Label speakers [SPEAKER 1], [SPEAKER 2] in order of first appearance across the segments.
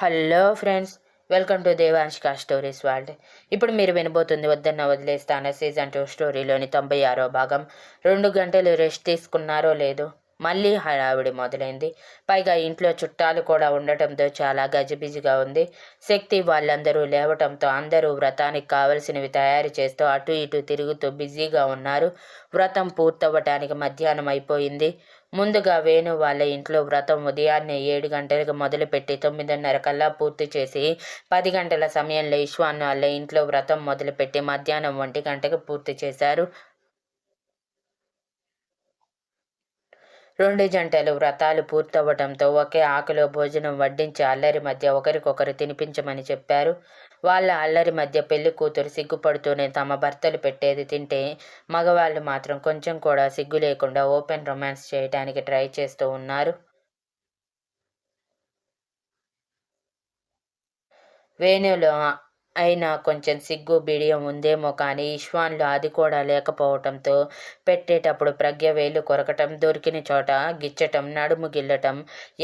[SPEAKER 1] Hello friends welcome to Devanshika stories world. ఇప్పుడు మీరు వినబోతుంది వద్దన్న వదిలేస్తాన సీజన్ టూ స్టోరీలోని తొంభై ఆరో భాగం. రెండు గంటలు రెస్ట్ తీసుకున్నారో లేదో మళ్ళీ హడావిడి మొదలైంది. పైగా ఇంట్లో చుట్టాలు కూడా ఉండటంతో చాలా గజిబిజిగా ఉంది. శక్తి వాళ్ళందరూ లేవటంతో అందరూ వ్రతానికి కావలసినవి తయారు చేస్తూ అటు ఇటు తిరుగుతూ బిజీగా ఉన్నారు. వ్రతం పూర్తవ్వటానికి మధ్యాహ్నం అయిపోయింది. ముందుగా వేణు వాళ్ళ ఇంట్లో వ్రతం ఉదయాన్నే ఏడు గంటలకు మొదలుపెట్టి తొమ్మిదిన్నర కల్లా పూర్తి చేసి పది గంటల సమయంలో ఇష్వాన్ వాళ్ళ ఇంట్లో వ్రతం మొదలుపెట్టి మధ్యాహ్నం ఒంటి గంటకు పూర్తి చేశారు. రెండు జంటలు వ్రతాలు పూర్తవ్వడంతో ఒకే ఆకులో భోజనం వడ్డించి అల్లరి మధ్య ఒకరికొకరు తినిపించమని చెప్పారు. వాళ్ళ అల్లరి మధ్య పెళ్ళి కూతురు సిగ్గుపడుతూనే తమ భర్తలు పెట్టేది తింటే మగవాళ్ళు మాత్రం కొంచెం కూడా సిగ్గు లేకుండా ఓపెన్ రొమాన్స్ చేయడానికి ట్రై చేస్తూ ఉన్నారు. వేణులో అయినా కొంచెం సిగ్గు బిడియం ఉందేమో కానీ ఇష్వాన్లో అది కూడా లేకపోవటంతో పెట్టేటప్పుడు ప్రజ్ఞ వేలు కొరకటం దొరికిన చోట గిచ్చటం నడుము గిల్లటం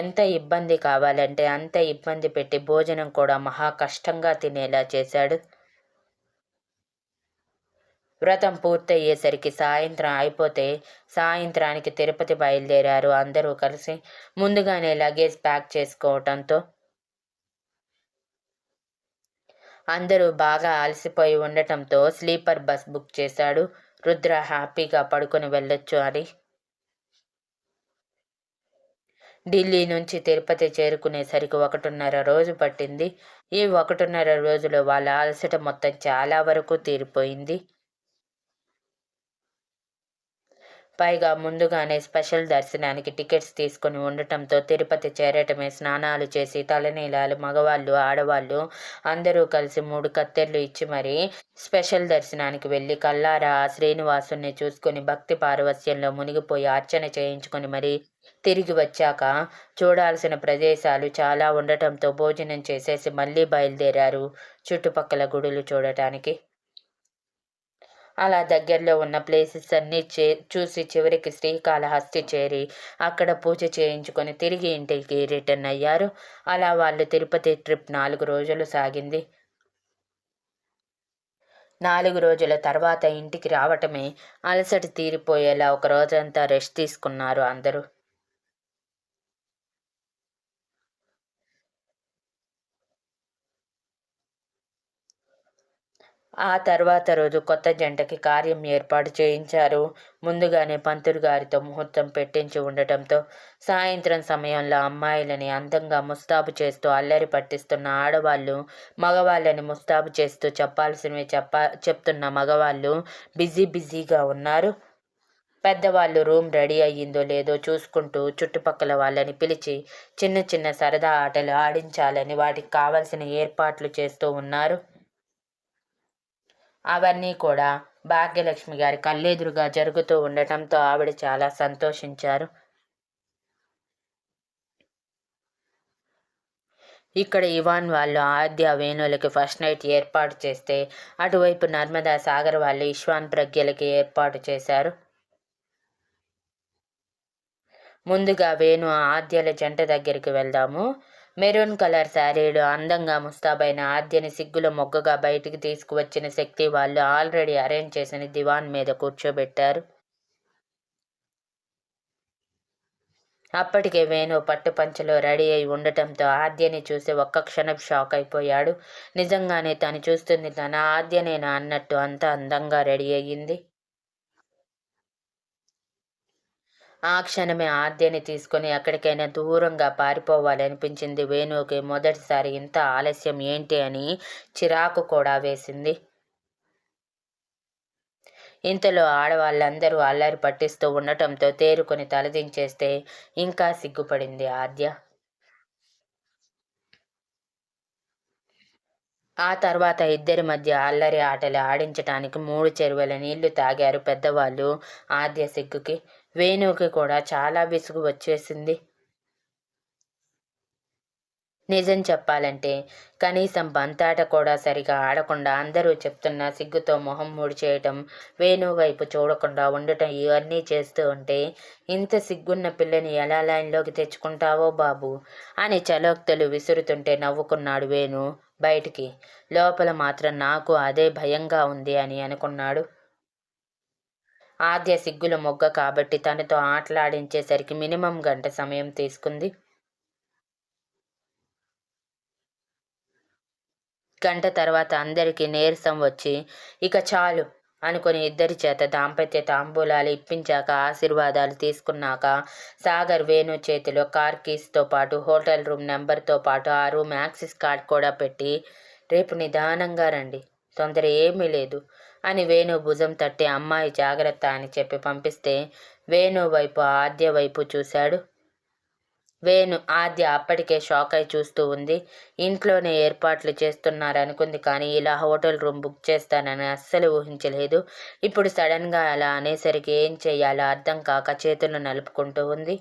[SPEAKER 1] ఎంత ఇబ్బంది కావాలంటే అంత ఇబ్బంది పెట్టి భోజనం కూడా మహా కష్టంగా తినేలా చేశాడు. వ్రతం పూర్తయ్యేసరికి సాయంత్రం అయిపోతే సాయంత్రానికి తిరుపతి బయలుదేరారు అందరూ కలిసి. ముందుగానే లగేజ్ ప్యాక్ చేసుకోవటంతో అందరూ బాగా అలసిపోయి ఉండటంతో స్లీపర్ బస్ బుక్ చేశాడు. రుద్ర హ్యాపీగా పడుకొని వెళ్ళొచ్చు అని. ఢిల్లీ నుంచి తిరుపతి చేరుకునేసరికి ఒకటిన్నర రోజు పట్టింది. ఈ ఒకటిన్నర రోజులో వాళ్ళ అలసట మొత్తం చాలా వరకు తీరిపోయింది. పైగా ముందుగానే స్పెషల్ దర్శనానికి టికెట్స్ తీసుకుని ఉండటంతో తిరుపతి చేరటమే స్నానాలు చేసి తలనీలాలు మగవాళ్ళు ఆడవాళ్ళు అందరూ కలిసి మూడు కత్తెర్లు ఇచ్చి మరీ స్పెషల్ దర్శనానికి వెళ్ళి కల్లారా శ్రీనివాసుని చూసుకుని భక్తి పారవస్యంలో మునిగిపోయి అర్చన చేయించుకొని మరీ తిరిగి వచ్చాక చూడాల్సిన ప్రదేశాలు చాలా ఉండటంతో భోజనం చేసేసి మళ్ళీ బయలుదేరారు చుట్టుపక్కల గుడులు చూడటానికి. అలా దగ్గరలో ఉన్న ప్లేసెస్ అన్నీ చే చూసి చివరికి శ్రీకాళహస్తి చేరి అక్కడ పూజ చేయించుకొని తిరిగి ఇంటికి రిటర్న్ అయ్యారు. అలా వాళ్ళు తిరుపతి ట్రిప్ నాలుగు రోజులు సాగింది. నాలుగు రోజుల తర్వాత ఇంటికి రావటమే అలసట తీరిపోయేలా ఒక రోజంతా రెస్ట్ తీసుకున్నారు అందరూ. ఆ తర్వాత రోజు కొత్త జంటకి కార్యం ఏర్పాటు చేయించారు. ముందుగానే పంతులు గారితో ముహూర్తం పెట్టించి ఉండటంతో సాయంత్రం సమయంలో అమ్మాయిలని అందంగా ముస్తాబు చేస్తూ అల్లరి పట్టిస్తున్న ఆడవాళ్ళు మగవాళ్ళని ముస్తాబు చేస్తూ చెప్పాల్సినవి చెప్ప చెప్తున్న మగవాళ్ళు బిజీ బిజీగా ఉన్నారు. పెద్దవాళ్ళు రూమ్ రెడీ అయ్యిందో లేదో చూసుకుంటూ చుట్టుపక్కల వాళ్ళని పిలిచి చిన్న చిన్న సరదా ఆటలు ఆడించాలని వాటికి కావలసిన ఏర్పాట్లు చేస్తూ ఉన్నారు. అవన్నీ కూడా భాగ్యలక్ష్మి గారి కళ్ళెదురుగా జరుగుతూ ఉండటంతో ఆవిడ చాలా సంతోషించారు. ఇక్కడ ఇవాన్ వాళ్ళు ఆద్య వేణులకి ఫస్ట్ నైట్ ఏర్పాటు చేస్తే అటువైపు నర్మదా సాగర్ వాళ్ళు ఇష్వాన్ ప్రజ్ఞలకి ఏర్పాటు చేశారు. ముందుగా వేణు ఆద్యల జంట దగ్గరికి వెళ్దాము. మెరూన్ కలర్ శారీలో అందంగా ముస్తాబైన ఆద్యని సిగ్గుల మొగ్గగా బయటికి తీసుకువచ్చిన శక్తి వాళ్ళు ఆల్రెడీ అరేంజ్ చేసిన దివాన్ మీద కూర్చోబెట్టారు. అప్పటికే వేణు పట్టుపంచలో రెడీ అయి ఉండటంతో ఆద్యని చూసి ఒక్క క్షణం షాక్ అయిపోయాడు. నిజంగానే తను చూస్తుంది తన ఆద్యనేనా అన్నట్టు అంత అందంగా రెడీ అయ్యింది. ఆ క్షణమే ఆద్యని తీసుకుని ఎక్కడికైనా దూరంగా పారిపోవాలనిపించింది వేణుకి మొదటిసారి ఇంత ఆలస్యం ఏంటి అని చిరాకు కూడా వేసింది. ఇంతలో ఆడవాళ్ళందరూ అల్లరి పట్టిస్తూ ఉండటంతో తేరుకొని తలదించేస్తే ఇంకా సిగ్గుపడింది ఆద్య. ఆ తర్వాత ఇద్దరి మధ్య అల్లరి ఆటలు ఆడించటానికి మూడు చెరువుల నీళ్ళు తాగారు పెద్దవాళ్ళు ఆద్య సిగ్గుకి. వేణువుకి కూడా చాలా విసుగు వచ్చేసింది. నిజం చెప్పాలంటే కనీసం బంతాట కూడా సరిగా ఆడకుండా అందరూ చెప్తున్న సిగ్గుతో మొహం ముడిచేయటం వేణు వైపు చూడకుండా ఉండటం ఇవన్నీ చేస్తూ ఉంటే ఇంత సిగ్గున్న పిల్లని ఎలా లైన్లోకి తెచ్చుకుంటావో బాబు అని చలోక్తులు విసురుతుంటే నవ్వుకున్నాడు వేణు బయటికి. లోపల మాత్రం నాకు అదే భయంగా ఉంది అని అనుకున్నాడు. ఆద్య సిగ్గుల మొగ్గ కాబట్టి తనతో ఆటలాడించేసరికి మినిమం గంట సమయం తీసుకుంది. గంట తర్వాత అందరికీ నీరసం వచ్చి ఇక చాలు అనుకుని ఇద్దరి చేత దాంపత్య తాంబూలాలు ఇప్పించాక ఆశీర్వాదాలు తీసుకున్నాక సాగర్ వేణు చేతిలో కార్ కీస్తో పాటు హోటల్ రూమ్ నెంబర్తో పాటు ఆ రూమ్ యాక్సిస్ కార్డ్ కూడా పెట్టి రేపు నిదానంగా రండి తొందర ఏమీ లేదు అని వేణు భుజం తట్టి అమ్మాయి జాగ్రత్త అని చెప్పి పంపిస్తే వేణు వైపు ఆద్య వైపు చూశాడు. వేణు ఆద్య అప్పటికే షాక్ అయి చూస్తూ ఉంది. ఇంట్లోనే ఏర్పాట్లు చేస్తున్నారనుకుంది కానీ ఇలా హోటల్ రూమ్ బుక్ చేస్తానని అస్సలు ఊహించలేదు. ఇప్పుడు సడన్గా అలా అనేసరికి ఏం చేయాలో అర్థం కాక చేతులు నలుపుకుంటూ ఉంది.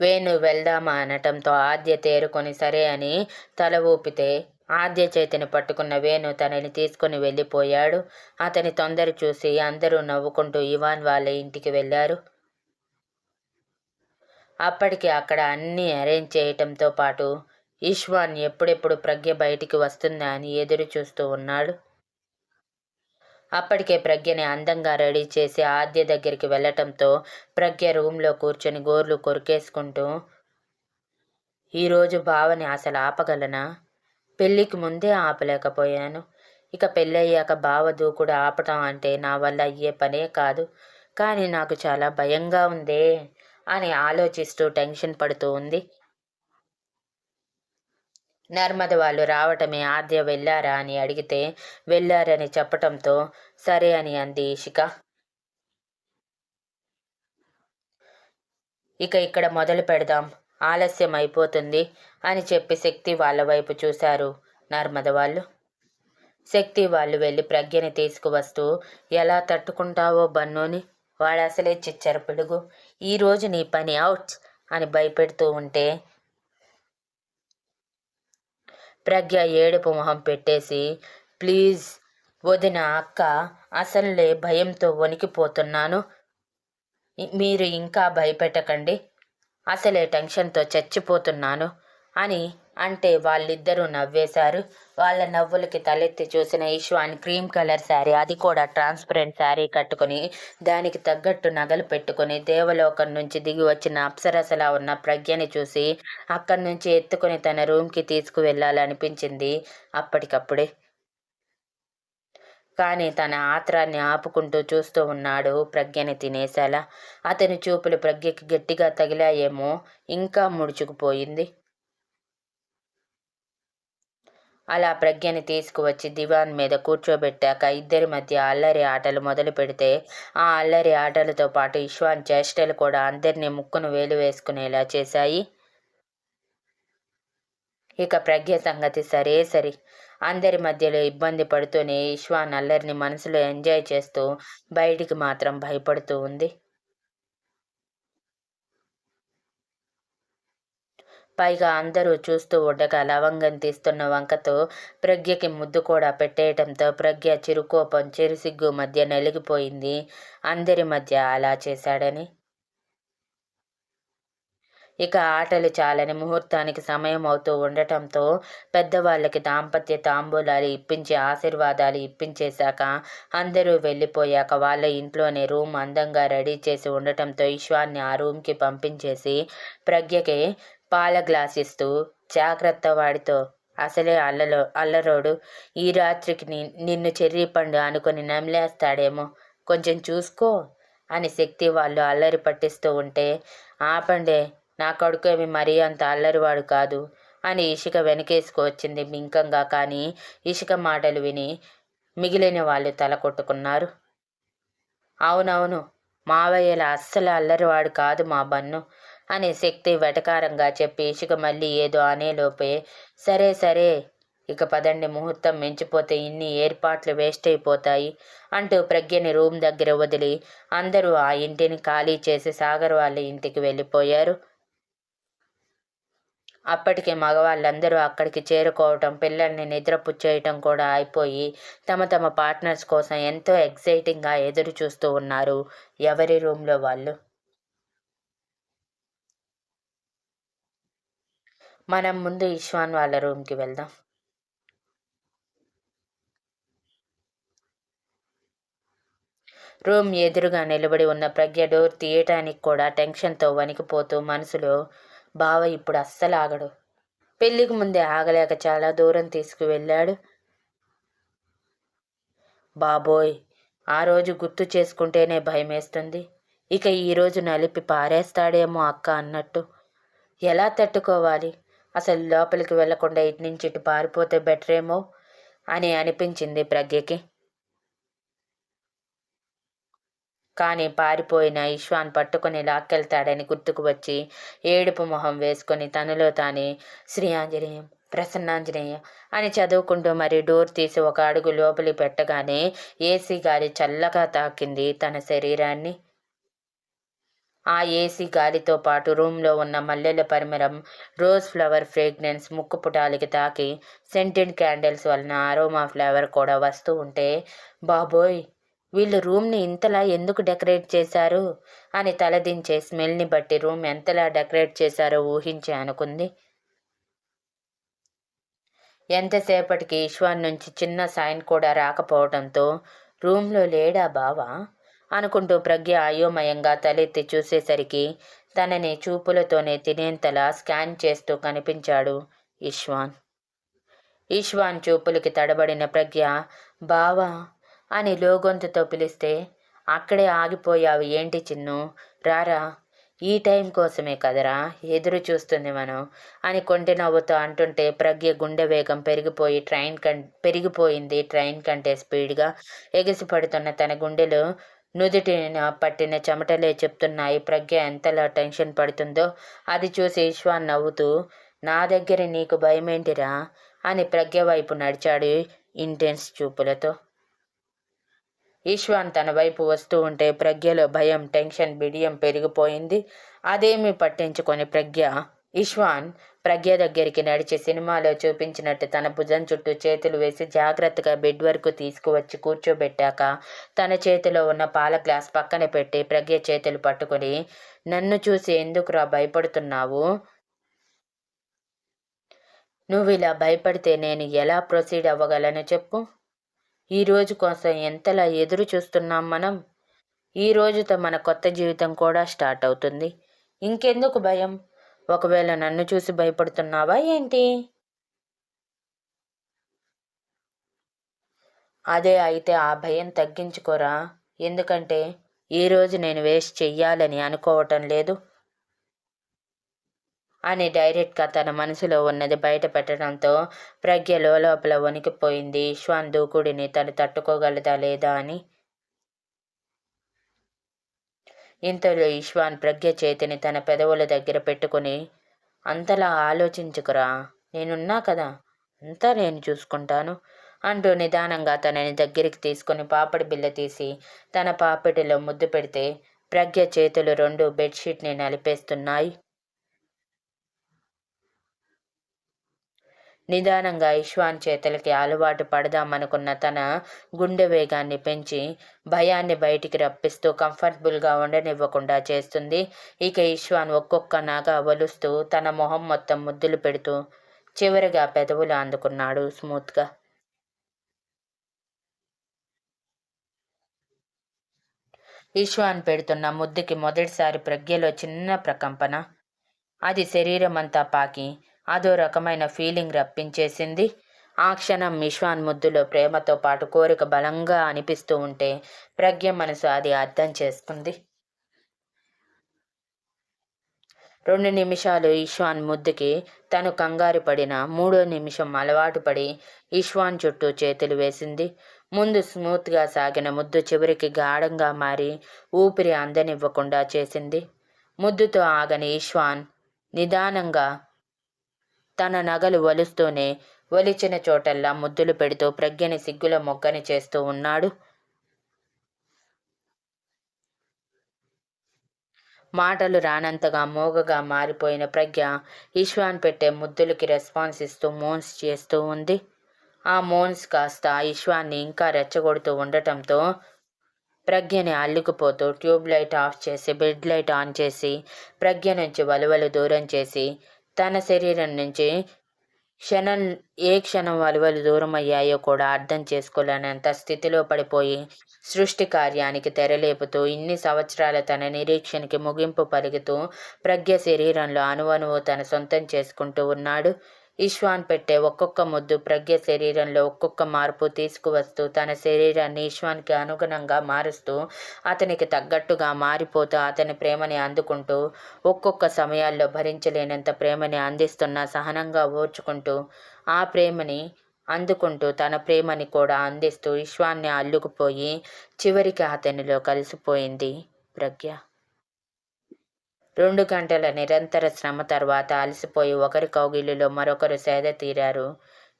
[SPEAKER 1] వేణు వెళ్దామా అనటంతో ఆద్య తేరుకొని సరే అని తల ఊపితే ఆద్య చేతిని పట్టుకున్న వేణు తనని తీసుకుని వెళ్ళిపోయాడు. అతని తొందర చూసి అందరూ నవ్వుకుంటూ ఇవాన్ వాళ్ళ ఇంటికి వెళ్ళారు. అప్పటికి అక్కడ అన్నీ అరేంజ్ చేయటంతో పాటు ఈశ్వాన్ ఎప్పుడెప్పుడు ప్రజ్ఞ బయటికి వస్తుందా అని ఎదురు చూస్తూ ఉన్నాడు. అప్పటికే ప్రజ్ఞని అందంగా రెడీ చేసి ఆద్య దగ్గరికి వెళ్ళటంతో ప్రజ్ఞ రూమ్లో కూర్చొని గోర్లు కొరికేసుకుంటూ ఈరోజు భావని అసలు ఆపగలనా? పెళ్ళికి ముందే ఆపలేకపోయాను. ఇక పెళ్ళయ్యాక బావ దూకుడు ఆపటం అంటే నా వల్ల అయ్యే పనే కాదు. కానీ నాకు చాలా భయంగా ఉందే అని ఆలోచిస్తూ టెన్షన్ పడుతూ ఉంది. నర్మద వాళ్ళు రావటమే ఆద్య వెళ్ళారా అని అడిగితే వెళ్ళారని చెప్పటంతో సరే అని అంది ఇషిక. ఇక ఇక్కడ మొదలు పెడదాం. ఆలస్యం అయిపోతుంది అని చెప్పి శక్తి వాళ్ళ వైపు చూశారు నర్మద వాళ్ళు. శక్తి వాళ్ళు వెళ్ళి ప్రజ్ఞని తీసుకువస్తూ ఎలా తట్టుకుంటావో బన్నోని? వాడు అసలే చిచ్చారు పిడుగు. ఈరోజు నీ పని అవుట్ అని భయపెడుతూ ఉంటే ప్రజ్ఞ ఏడుపు మొహం పెట్టేసి ప్లీజ్ వదిన అక్క అసలే భయంతో వణికిపోతున్నాను. మీరు ఇంకా భయపెట్టకండి. అసలే టెన్షన్తో చచ్చిపోతున్నాను అని అంటే వాళ్ళిద్దరూ నవ్వేశారు. వాళ్ళ నవ్వులకి తలెత్తి చూసిన ఈశ్వాన్ క్రీమ్ కలర్ శారీ అది కూడా ట్రాన్స్పరెంట్ శారీ కట్టుకుని దానికి తగ్గట్టు నగలు పెట్టుకుని దేవలోకం నుంచి దిగి వచ్చిన అప్సరసలా ఉన్న ప్రజ్ఞని చూసి అక్కడి నుంచి ఎత్తుకుని తన రూమ్కి తీసుకువెళ్ళాలనిపించింది అప్పటికప్పుడే. కానీ తన ఆత్రాన్ని ఆపుకుంటూ చూస్తూ ఉన్నాడు ప్రజ్ఞని తినేసేలా. అతని చూపులు ప్రజ్ఞకి గట్టిగా తగిలాయేమో ఇంకా ముడుచుకుపోయింది. అలా ప్రజ్ఞని తీసుకువచ్చి దివాన్ మీద కూర్చోబెట్టాక ఇద్దరి మధ్య అల్లరి ఆటలు మొదలు పెడితే ఆ అల్లరి ఆటలతో పాటు ఇష్వాన్ చేష్టలు కూడా అందరినీ ముక్కును వేలు వేసుకునేలా చేశాయి. ఇక ప్రజ్ఞ సంగతి సరే సరి. అందరి మధ్యలో ఇబ్బంది పడుతూనే ఇష్వాన్ అల్లరిని మనసులో ఎంజాయ్ చేస్తూ బయటికి మాత్రం భయపడుతూ ఉంది. పైగా అందరూ చూస్తూ ఉండగా లవంగం తీస్తున్న వంకతో ప్రజ్ఞకి ముద్దు కూడా పెట్టేయటంతో ప్రజ్ఞ చిరుకోపం చిరుసిగ్గు మధ్య నలిగిపోయింది. అందరి మధ్య అలా చేశాడని ఇక ఆటలు చాలని ముహూర్తానికి సమయం అవుతూ ఉండటంతో పెద్దవాళ్ళకి దాంపత్య తాంబూలాలు ఇప్పించి ఆశీర్వాదాలు ఇప్పించేశాక అందరూ వెళ్ళిపోయాక వాళ్ళ ఇంట్లోనే రూమ్ అందంగా రెడీ చేసి ఉండటంతో ఈశ్వాన్ని ఆ రూమ్కి పంపించేసి ప్రజ్ఞకి పాల గ్లాస్ ఇస్తూ జాగ్రత్త వాడితో అసలే అల్లలో అల్లరోడు ఈ రాత్రికి నిన్ను చెర్రీ పండు అనుకుని నమిలేస్తాడేమో కొంచెం చూసుకో అని శక్తి వాళ్ళు అల్లరి పట్టిస్తూ ఉంటే ఆపండే నా కొడుకేమి మరీ అంత అల్లరివాడు కాదు అని ఇసుక వెనకేసుకువచ్చింది మింకంగా కానీ ఇసుక మాటలు విని మిగిలిన వాళ్ళు తల కొట్టుకున్నారు. అవునవును మావయ్యల అస్సలు అల్లరివాడు కాదు మా బన్ను అని శక్తి వెటకారంగా చెప్పి ఇషిక మళ్ళీ ఏదో అనేలోపే సరే సరే ఇక పదండి ముహూర్తం మించిపోతే ఇన్ని ఏర్పాట్లు వేస్ట్ అయిపోతాయి అంటూ ప్రజ్ఞని రూమ్ దగ్గర వదిలి అందరూ ఆ ఇంటిని ఖాళీ చేసి సాగర్ వాళ్ళ ఇంటికి వెళ్ళిపోయారు. అప్పటికే మగవాళ్ళందరూ అక్కడికి చేరుకోవటం పిల్లల్ని నిద్రపుచ్చేయటం కూడా అయిపోయి తమ తమ పార్ట్నర్స్ కోసం ఎంతో ఎక్సైటింగ్గా ఎదురు చూస్తూ ఉన్నారు. ఎవరి రూమ్లో వాళ్ళు? మనం ముందు ఇష్వాన్ వాళ్ళ రూమ్కి వెళ్దాం. రూమ్ ఎదురుగా నిలబడి ఉన్న ప్రజ్ఞ డోర్ తీయటానికి కూడా టెన్షన్తో వణికిపోతూ మనసులో బావ ఇప్పుడు అస్సలు ఆగడు. పెళ్ళికి ముందే ఆగలేక చాలా దూరం తీసుకువెళ్ళాడు. బాబోయ్ ఆ రోజు గుర్తు చేసుకుంటేనే భయమేస్తుంది. ఇక ఈరోజు నలిపి పారేస్తాడేమో అక్క అన్నట్టు. ఎలా తట్టుకోవాలి? అసలు లోపలికి వెళ్ళకుండా ఇటు నుంచి ఇటు పారిపోతే బెటరేమో అని అనిపించింది ప్రజ్ఞకి. కానీ పారిపోయిన ఇష్వాన్ పట్టుకుని లాక్కెళ్తాడని గుర్తుకు వచ్చి ఏడుపు మొహం వేసుకొని తనలో తానే శ్రీ ఆంజనేయం ప్రసన్నాంజనేయ అని చదువుకుంటూ మరి డోర్ తీసి ఒక అడుగు లోపలి పెట్టగానే ఏసీ గాలి చల్లగా తాకింది తన శరీరాన్ని. ఆ ఏసీ గాలితో పాటు రూమ్లో ఉన్న మల్లెల పరిమరం రోజ్ ఫ్లవర్ ఫ్రేగ్రెన్స్ ముక్కు పుటాలకి తాకి సెంటెడ్ క్యాండిల్స్ వలన అరోమా ఫ్లేవర్ కూడా వస్తూ ఉంటే బాబోయ్! వీళ్ళు రూమ్ని ఇంతలా ఎందుకు డెకరేట్ చేశారు? అని తలదించే స్మెల్ని బట్టి రూమ్ ఎంతలా డెకరేట్ చేశారో ఊహించి అనుకుంది. ఎంతసేపటికి ఈశ్వర్ నుంచి చిన్న సైన్ కూడా రాకపోవడంతో రూమ్లో లేడా బావా? అనుకుంటూ ప్రజ్ఞ అయోమయంగా తలెత్తి చూసేసరికి తనని చూపులతోనే తినేంతలా స్కాన్ చేస్తూ కనిపించాడు ఈశ్వాన్. ఈశ్వాన్ చూపులకి తడబడిన ప్రజ్ఞ బావా అని లోగొంతుతో పిలిస్తే అక్కడే ఆగిపోయావు ఏంటి చిన్ను? రారా ఈ టైం కోసమే కదరా ఎదురు చూస్తుంది మనం అని కొంటి నవ్వుతో అంటుంటే ప్రజ్ఞ గుండె వేగం పెరిగిపోయి ట్రైన్ కం పెరిగిపోయింది ట్రైన్ కంటే స్పీడ్గా ఎగిసిపడుతున్న తన గుండెలు నుదుటిన పట్టిన చెమటలే చెప్తున్నాయి. ప్రజ్ఞ ఎంతలా టెన్షన్ పడుతుందో అది చూసి ఈశ్వాన్ నవ్వుతూ నా దగ్గర నీకు భయమేంటిరా? అని ప్రజ్ఞ వైపు నడిచాడు ఇంటెన్స్ చూపులతో. ఈశ్వాన్ తన వైపు వస్తూ ఉంటే ప్రజ్ఞలో భయం టెన్షన్ బిడియం పెరిగిపోయింది. అదేమీ పట్టించుకొని ప్రజ్ఞ ఈశ్వాన్ ప్రజ్ఞ దగ్గరికి నడిచి సినిమాలో చూపించినట్టు తన భుజం చుట్టూ చేతులు వేసి జాగ్రత్తగా బెడ్ వరకు తీసుకువచ్చి కూర్చోబెట్టాక తన చేతిలో ఉన్న పాల గ్లాస్ పక్కన పెట్టి ప్రజ్ఞ చేతులు పట్టుకొని నన్ను చూసి ఎందుకురా భయపడుతున్నావు? నువ్వు ఇలా భయపడితే నేను ఎలా ప్రొసీడ్ అవ్వగలను చెప్పు. ఈరోజు కోసం ఎంతలా ఎదురు చూస్తున్నాం మనం? ఈ రోజుతో మన కొత్త జీవితం కూడా స్టార్ట్ అవుతుంది. ఇంకెందుకు భయం? ఒకవేళ నన్ను చూసి భయపడుతున్నావా ఏంటి? అదే అయితే ఆ భయం తగ్గించుకోరా? ఎందుకంటే ఈరోజు నేను వేస్ట్ చెయ్యాలని అనుకోవటం లేదు. అని డైరెక్ట్గా తన మనసులో ఉన్నది బయట పెట్టడంతో ప్రజ్ఞ లోపల వణికిపోయింది. ఈశ్వాన్ దూకుడిని తను తట్టుకోగలదా లేదా అని ఇంతలో ఈశ్వాన్ ప్రజ్ఞ చేతిని తన పెదవుల దగ్గర పెట్టుకుని అంతలా ఆలోచించుకురా నేనున్నా కదా అంతా నేను చూసుకుంటాను అంటూ నిదానంగా తనని దగ్గరికి తీసుకుని పాపడి బిల్ల తీసి తన పాపిటిలో ముద్దు పెడితే ప్రజ్ఞ చేతులు రెండు బెడ్షీట్ని నలిపేస్తున్నాయి. నిదానంగా ఇష్వాన్ చేతులకి అలవాటు పడదామనుకున్న తన గుండె వేగాన్ని పెంచి భయాన్ని బయటికి రప్పిస్తూ కంఫర్టబుల్గా ఉండనివ్వకుండా చేస్తుంది. ఇక ఇష్వాన్ ఒక్కొక్క నాగా వలుస్తూ తన మొహం మొత్తం ముద్దులు పెడుతూ చివరిగా పెదవులు అందుకున్నాడు స్మూత్గా. ఈశ్వాన్ పెడుతున్న ముద్దుకి మొదటిసారి ప్రజ్ఞలో చిన్న ప్రకంపన. అది శరీరం అంతా పాకి అదో రకమైన ఫీలింగ్ రప్పించేసింది. ఆ క్షణం మిశ్వాన్ ముద్దులో ప్రేమతో పాటు కోరిక బలంగా అనిపిస్తూ ఉంటే ప్రజ్ఞ మనసు అది అర్థం చేసుకుంది. రెండు నిమిషాలు ఈశ్వాన్ ముద్దుకి తను కంగారు పడిన మూడో నిమిషం అలవాటు పడి ఈశ్వాన్ చుట్టూ చేతులు వేసింది. ముందు స్మూత్గా సాగిన ముద్దు చివరికి గాఢంగా మారి ఊపిరి అందనివ్వకుండా చేసింది. ముద్దుతో ఆగని ఈశ్వాన్ నిదానంగా తన నగలు వలుస్తూనే ఒలిచిన చోటల్లా ముద్దులు పెడుతూ ప్రజ్ఞని సిగ్గుల మొగ్గని చేస్తూ ఉన్నాడు. మాటలు రానంతగా మోగగా మారిపోయిన ప్రజ్ఞ ఈశ్వాన్ పెట్టే ముద్దులకి రెస్పాన్స్ ఇస్తూ మోన్స్ చేస్తూ ఉంది. ఆ మోన్స్ కాస్త ఈశ్వాన్ని ఇంకా రెచ్చగొడుతూ ఉండటంతో ప్రజ్ఞని అల్లుకుపోతూ ట్యూబ్ లైట్ ఆఫ్ చేసి బెడ్ లైట్ ఆన్ చేసి ప్రజ్ఞ నుంచి వలువలు దూరం చేసి తన శరీరం నుంచి క్షణం ఏ క్షణం వలువలు దూరం అయ్యాయో కూడా అర్థం చేసుకోలేనంత స్థితిలో పడిపోయి సృష్టి కార్యానికి తెరలేపుతూ ఇన్ని సంవత్సరాల తన నిరీక్షణకి ముగింపు పలుకుతూ ప్రజ్ఞ శరీరంలో అణువణువు తన సొంతం చేసుకుంటూ ఉన్నాడు. ఈశ్వాన్ పెట్టే ఒక్కొక్క ముద్దు ప్రజ్ఞ శరీరంలో ఒక్కొక్క మార్పు తీసుకువస్తూ తన శరీరాన్ని ఈశ్వాన్కి అనుగుణంగా మారుస్తూ అతనికి తగ్గట్టుగా మారిపోతూ అతని ప్రేమని అందుకుంటూ ఒక్కొక్క సమయాల్లో భరించలేనంత ప్రేమని అందిస్తున్న సహనంగా ఓర్చుకుంటూ ఆ ప్రేమని అందుకుంటూ తన ప్రేమని కూడా అందిస్తూ ఈశ్వాన్ని అల్లుకుపోయి చివరికి అతనిలో కలిసిపోయింది ప్రజ్ఞ. రెండు గంటల నిరంతర శ్రమ తర్వాత అలసిపోయి ఒకరి కౌగిలిలో మరొకరు సేద తీరారు.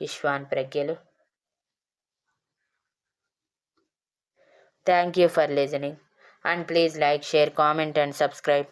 [SPEAKER 1] Ishwan ప్రజ్ఞలు. Thank you for listening and please like share comment and subscribe